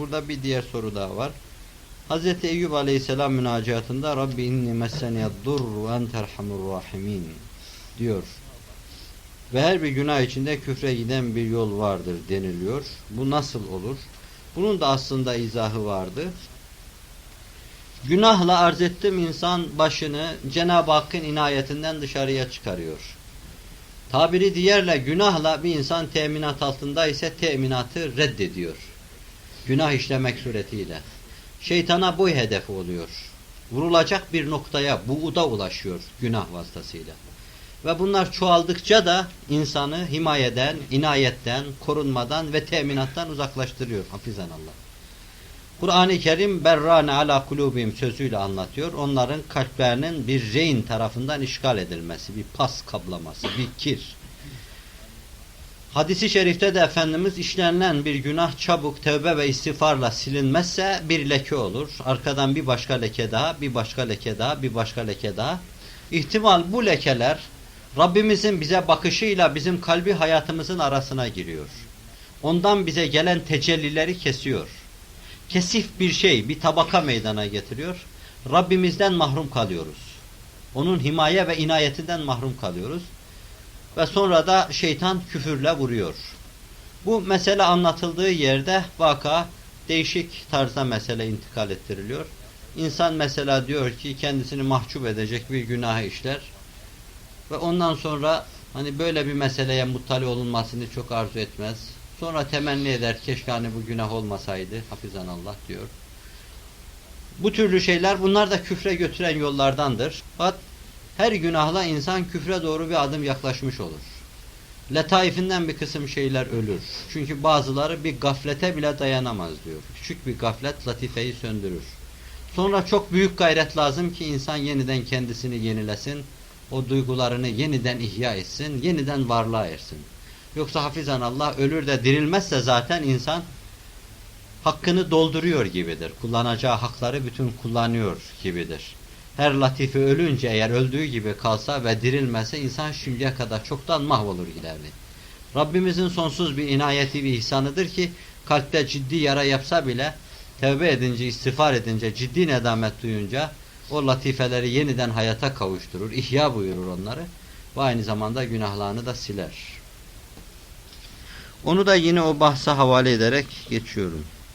Burada bir diğer soru daha var. Hz. Eyyub Aleyhisselam münacatında Rabbi inni messeniyeddur ve enterhamur rahimin diyor. Ve her bir günah içinde küfre giden bir yol vardır deniliyor. Bu nasıl olur? Bunun da aslında izahı vardı. Günahla arz ettim insan başını Cenab-ı Hakk'ın inayetinden dışarıya çıkarıyor. Tabiri diğerle günahla bir insan teminat altında ise teminatı reddediyor. Günah işlemek suretiyle. Şeytana boy hedefi oluyor. Vurulacak bir noktaya, buğuda ulaşıyor günah vasıtasıyla. Ve bunlar çoğaldıkça da insanı himayeden, inayetten, korunmadan ve teminattan uzaklaştırıyor. Hafizan Allah. Kur'an-ı Kerim berrane ala kulubim sözüyle anlatıyor. Onların kalplerinin bir reyn tarafından işgal edilmesi, bir pas kaplaması, bir kir. Hadisi şerifte de Efendimiz işlenilen bir günah çabuk tövbe ve istiğfarla silinmezse bir leke olur. Arkadan bir başka leke daha, bir başka leke daha, bir başka leke daha. İhtimal bu lekeler Rabbimizin bize bakışıyla bizim kalbi hayatımızın arasına giriyor. Ondan bize gelen tecellileri kesiyor. Kesif bir şey, bir tabaka meydana getiriyor. Rabbimizden mahrum kalıyoruz. Onun himaye ve inayetinden mahrum kalıyoruz. Ve sonra da şeytan küfürle vuruyor. Bu mesele anlatıldığı yerde vaka değişik tarzda mesele intikal ettiriliyor. İnsan mesela diyor ki kendisini mahcup edecek bir günah işler. Ve ondan sonra hani böyle bir meseleye muttali olunmasını çok arzu etmez. Sonra temenni eder keşke hani bu günah olmasaydı. Hafizan Allah diyor. Bu türlü şeyler bunlar da küfre götüren yollardandır. Fakat her günahla insan küfre doğru bir adım yaklaşmış olur. Letaifinden bir kısım şeyler ölür. Çünkü bazıları bir gaflete bile dayanamaz diyor. Küçük bir gaflet latifeyi söndürür. Sonra çok büyük gayret lazım ki insan yeniden kendisini yenilesin. O duygularını yeniden ihya etsin. Yeniden varlığa ersin. Yoksa hafizan Allah ölür de dirilmezse zaten insan hakkını dolduruyor gibidir. Kullanacağı hakları bütün kullanıyor gibidir. Her latife ölünce eğer öldüğü gibi kalsa ve dirilmese insan şimdiye kadar çoktan mahvolur giderdi. Rabbimizin sonsuz bir inayeti ve ihsanıdır ki kalpte ciddi yara yapsa bile tevbe edince, istiğfar edince, ciddi nedamet duyunca o latifeleri yeniden hayata kavuşturur, ihya buyurur onları ve aynı zamanda günahlarını da siler. Onu da yine o bahsa havale ederek geçiyorum.